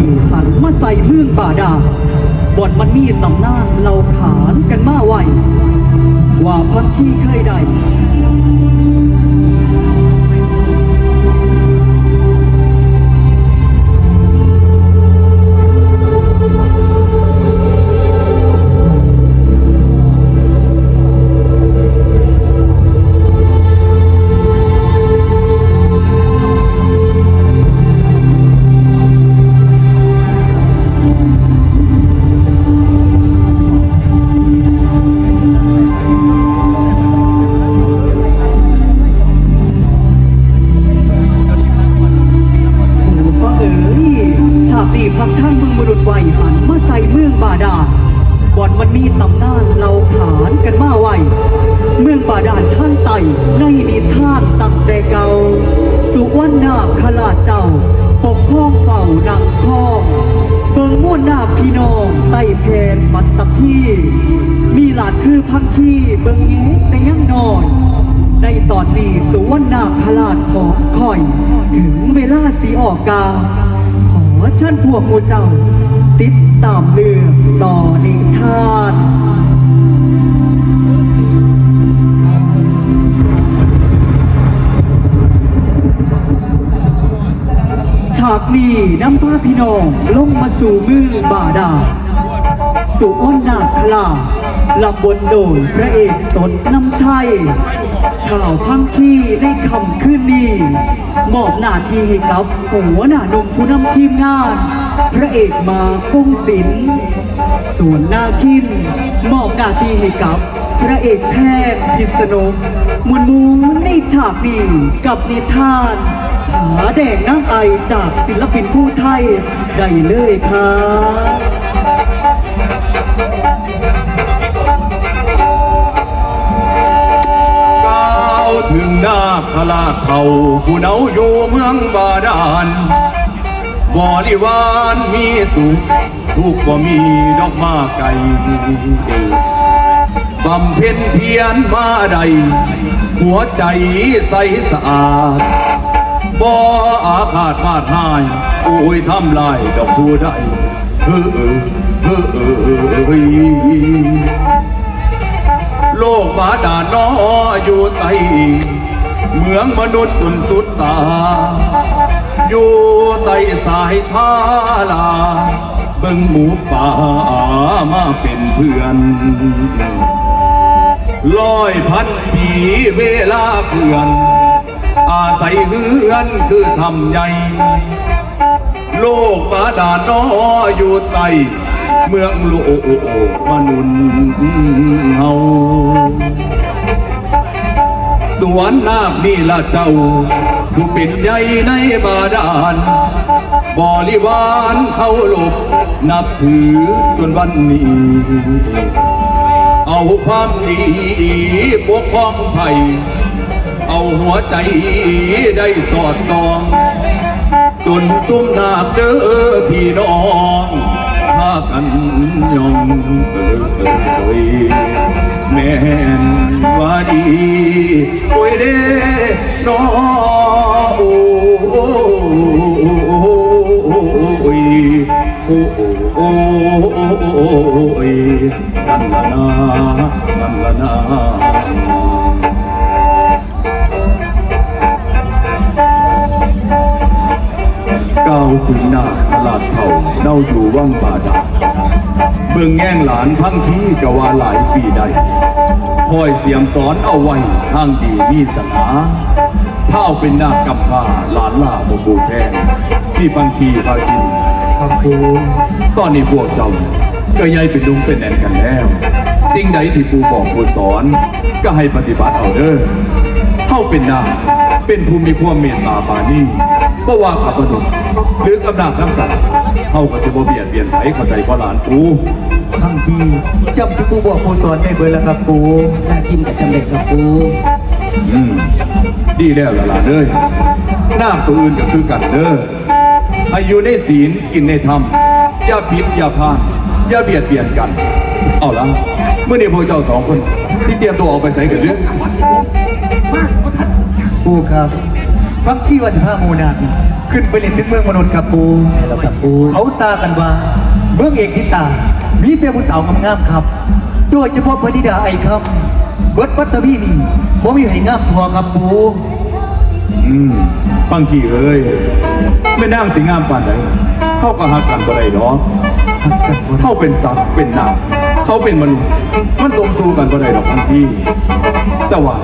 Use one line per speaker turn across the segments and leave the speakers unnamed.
ไว้หันมาใส่เมืองป่าดาบ่อนมันมีตำนานเราขานกันมาไวกว่าพันที่เคยได้ มีตำนานเล่าขานกันมาไว้ เมืองบาดาลท่านไต่ในนิทานตั้งแต่เก่า สุวรรณนาคราชเจ้า ปกครองเฝ้านังคองเบิงม่วนนาคพี่น้องไต่แผนปัตตพีมีหลานคือพังคีเบิงเย้แต่ยังน้อย ในตอนนี้สุวรรณนาคราชของคอย ถึงเวลาสีออกกา ขอเชิญพวกหมูเจ้าติดตามเรื่องต่อนิทานากนี้นำพาพี่น้องลงมาสู่มือบาดาลสุวรรณาคลาลำบนโดยพระเอกสนน้ำชัยข่าวพังคีในคำคืนนี้มอบหน้าที่ให้กับหัวหน้านมผู้นำทีมงาน พระเอกมาคงศิลป์ส่วนหน้าคินมอบหน้าที่ให้กับพระเอกแพทย์พิษณุมวลมูลในฉากนี้กับนิทาน ผาแดงน้ำไอจากศิลปินผู้ไทย ได้เลยครับ
ถึงนาคราเขาผู้เนาอยู่เมืองบาดาลบริวารมีสุขทุกข์บ่มีดอกมาไก่บำเพ็ญเพียรมาใด หัวใจใสสะอาด บ่อาฆาตมาดหายโอ้ยทำลายกับผู้ใดเฮ้อเออเฮ้อเออเฮ้ยโลกบาดาลนออยู่ใต้เมืองมนุษย์จนสุดตา อยู่ใต้สายทาลา เบิ่งหมูป่ามาเป็นเพื่อนร้อยพันปีเวลาเพื่อน อาศัยเฮือนคือทำใหญ่โลกบาดาลนออยู่ใต้เมืองโลกมนุษย์เฮาสวนนาคนี่ละเจ้าผู้เป็นใหญ่ในบาดาลบริวารเขาหลบนับถือจนวันนี้ เอาความดีปกป้องภัย เอาหัวใจได้สอดส่อง จนซุ้มนาเด้อพี่น้องพากันยองเอ่ยแม่นว่าดีโอ้ยเด้น้อง ก้าวถึงหน้าตลาดเท่าเน่าอยู่ว่างบาดาลเบิ่งแง่งหลานพังที่กว่าหลายปีใดคอยเสียมสอนเอาไว้ทางดีมีสนาเท่าเป็นหน้ากำพร้าหลานล่าบบูแทนที่พังคีพากิน
ครับครู
ตอนนี้พวกเจ้าก็ย้ายเป็นลุงเป็นแอนกันแล้ว สิ่งใดที่ปูบอกปูสอน ก็ให้ปฏิบัติเอาเด้อเท่าเป็นนาคเป็นภูมิความเมตตาปรานี่ บ่ว่าขับมนุษย์หรือกำนาบน้ำกันเท่ากับสิบเบียดเบียนไผเข้าใจพ่อหลานปู
ทั้งที่จำที่ปูบอกปูสอนได้เบอร์แล้วครับปูน่ากินกับจำเด็กครับปู
อืมดีแล้วล่ะหลานเอ้ยนาคตัวอื่นก็คือกันเด้อให้อยู่ในศีลกินในธรรมอย่าผิดอย่าพลาดอย่าเบียดเบียนกัน เอาละเมื่อนี้พวกเจ้าสองคนที่เตรียมตัวออกไปใส่กันเรื่อง
ปูครับ
ฟังที่ว่าสิบห้ามูนาคขึ้นไปเล่นถึงเมืองมนุษย์กับปู
แล้วกับปู
เขาซากันว่า เมืองเอกทิตา มีแต่ผู้สาวงามๆครับ โดยเฉพาะพระธิดาไอ้คำเบิดปัตตพีนี่บ่มีให้งามทัวครับปู
อืมบางทีเอ้ยไม่นั่งสิงามปานใดเขาก็หักกันบ่ได้ดอกเขาเป็นสัตว์เป็นนางเขาเป็นมนุษย์มันสมสู่กันบ่ได้ดอกบางทีแต่ว่า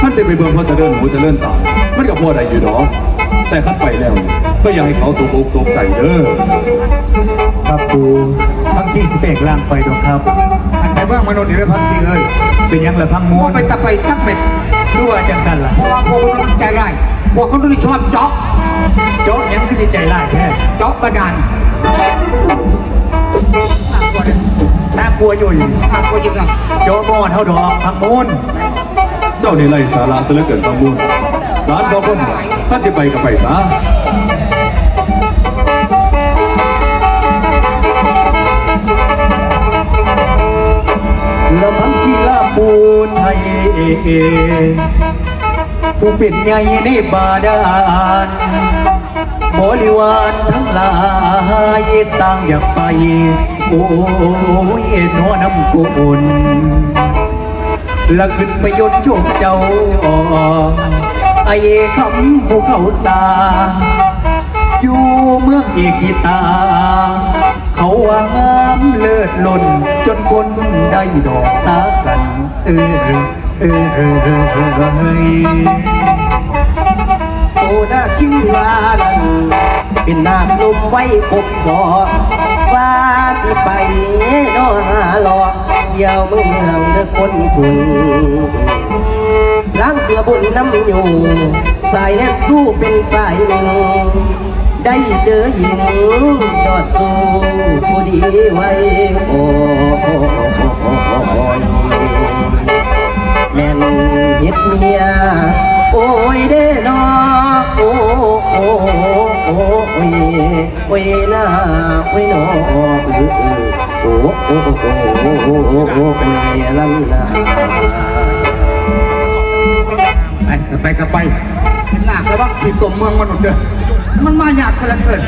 ท่านจะไปเบิ่งพอจะเดินหูจะเลื่อนตา มมันก็พอได้อยู่ดอกแต่ขั้นไปแล้วนี่ก็อย่าให้เขาตกอกตกใจเด้อ
ครับปูพังที่สิบเอกล่างไปดอกครับ
อันไปเบื้องมนุษย์นี่เลยพักจริงเลย
เป็นหยังละพังมู
พวนกไปตะไปจักเป็ด
ดูว่าจังสันล่ะ
เพราะว่าพวกมนุษย์ใจร้ายพวกมนุษย์ชอบเจาะ
โจ๊กยังคือสิใจร้ายแท้
เจาะบาดาลน่ากลัวเลย
น่ากลัวอยู่อีก
น่ากลัวจริงนะ
โจ๊กมอดเท่าดอกพังมูล
เจ้านี่ไร้สาระซะเหลือเกินทั้งมุ่น ร้านสองคนถ้าจะไปก็ไปซะ
แล้วพังที่ลาปูนไทยผู้เป็นใหญ่ในบาดาลบริวารทั้งหลายต่างอยากไป โอ้ยนัวน้ำกุนและขึ้นไปยนต์โชคเจ้า ไอ้คำภูเขาสา อยู่เมืองเอกตา เขาว่างามเลิศล้นจนคนได้ดอกสากัน เออเออเออเออเออเฮ้ย
โอ้น่าคิดว่านั้นเป็นนาคนุ่มไว้ปกคอว่าสิไปนอหาหลอกเที่ยวเมืองเด้อคนคุณางเกลือบุญน้ำอยู่ สายแน่นสู้เป็นสายหนึ่งได้เจอหญิงยอดสู้ผู้ดีไว้โอ้ยแม่นเฮ็ดเมีย โอ้ยเด้นอโอ้โอ้โอ้โอ้ยโอ้ยนาโอ้ยนอเออเออโอ้โอ้โอ้โอ้โอ้โอ้โอ้โอ้ยลำนา
ไปก็ ไปก็ไปหนักแล้วว่าขีดตัวเมืองมนุษย์เด้อมันมาหยาดซะเหลือเกิน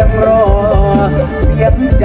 ยยังรอ เสียงใจ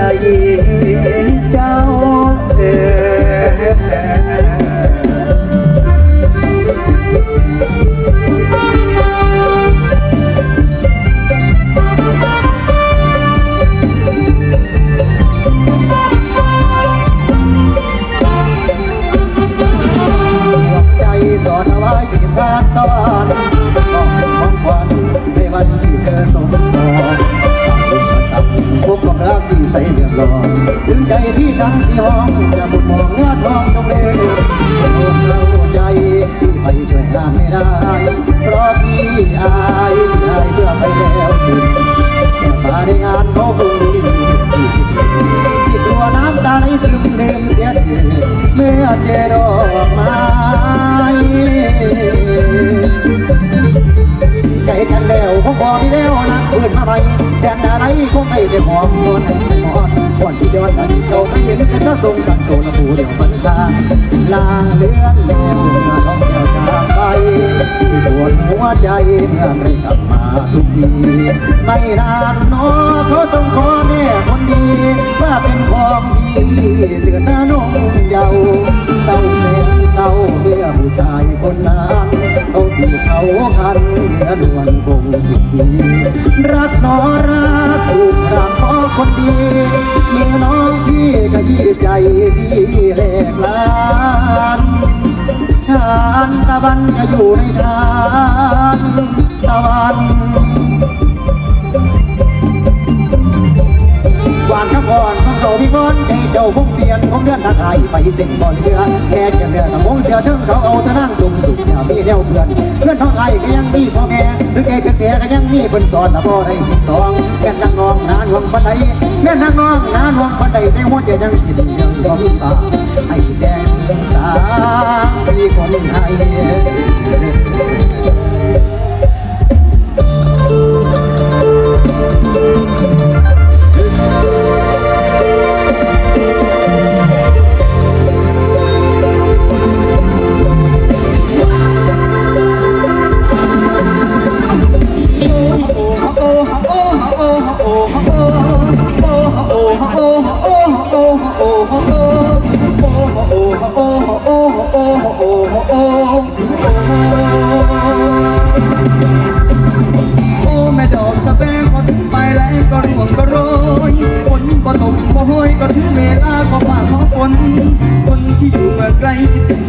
วคงบอกที่แล้วนะคืนมาใหม่แสนอะไรคงไม่ได้หอมนวลให้ใส่อนก่อนที่ย้อนมาที่เก่าไม่เห็นเป็นพระทรงสันโตละผู้เดียวมันตาลางเลือนแล้วเมื่อท้องแก้วจากไปปวดหัวใจเมื่อไม่กลับมาทุกทีไม่นานน้อเขาต้องขอแม่คนดีว่าเป็นของพี่เดือนหน้านงเยาเศร้าเส้นเศร้าเมื่อผู้ชายคนนั้นเขาที่เขาคันเหนือดวนคงสิ ทีรักนอรักถูกรักขอคนดี มีน้องพี่ก็ยี่ใจพี่แหลกลานทานตะวันจะอยู่ในทานตะวันวานข้างก่อนข้างเขาพี่ก้อนใจเจ้าคงเปลี่ยนคงเดือนทางไทยไปเส้นบ่อเรือแค่จะเรือกับมงเสียเทิงเขาเอาแต่นั่งจมสุขอย่ามีแนวเพื่อน เพื่อนท้องไอ้ก็ยังมีพ่อแม่ ลก็ยังมีคนสอนแต่บ่ได้ตินตองแม่นนางน้องนานวงปันใดแม่นนางน้องนานวงปันใดในหัวใจยังคิดยังบ่มีตาให้แดงสามีคนไทย
อ